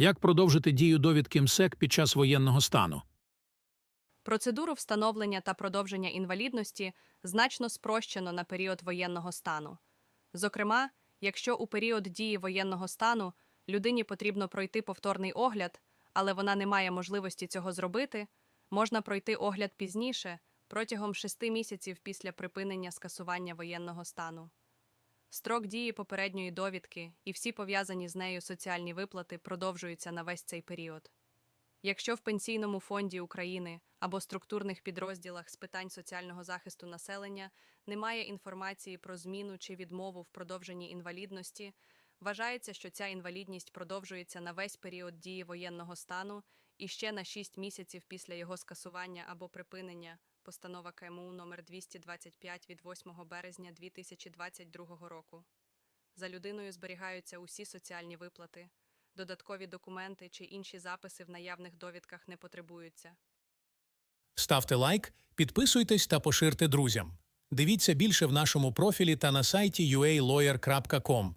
Як продовжити дію довідки МСЕК під час воєнного стану? Процедуру встановлення та продовження інвалідності значно спрощено на період воєнного стану. Зокрема, якщо у період дії воєнного стану людині потрібно пройти повторний огляд, але вона не має можливості цього зробити, можна пройти огляд пізніше, протягом шести місяців після припинення скасування воєнного стану. Строк дії попередньої довідки і всі пов'язані з нею соціальні виплати продовжуються на весь цей період. Якщо в Пенсійному фонді України або структурних підрозділах з питань соціального захисту населення немає інформації про зміну чи відмову в продовженні інвалідності, вважається, що ця інвалідність продовжується на весь період дії воєнного стану і ще на 6 місяців після його скасування або припинення. Постанова КМУ номер 225 від 8 березня 2022 року. За людиною зберігаються усі соціальні виплати. Додаткові документи чи інші записи в наявних довідках не потребуються. Ставте лайк, підписуйтесь та поширте друзям. Дивіться більше в нашому профілі та на сайті ualawyer.com.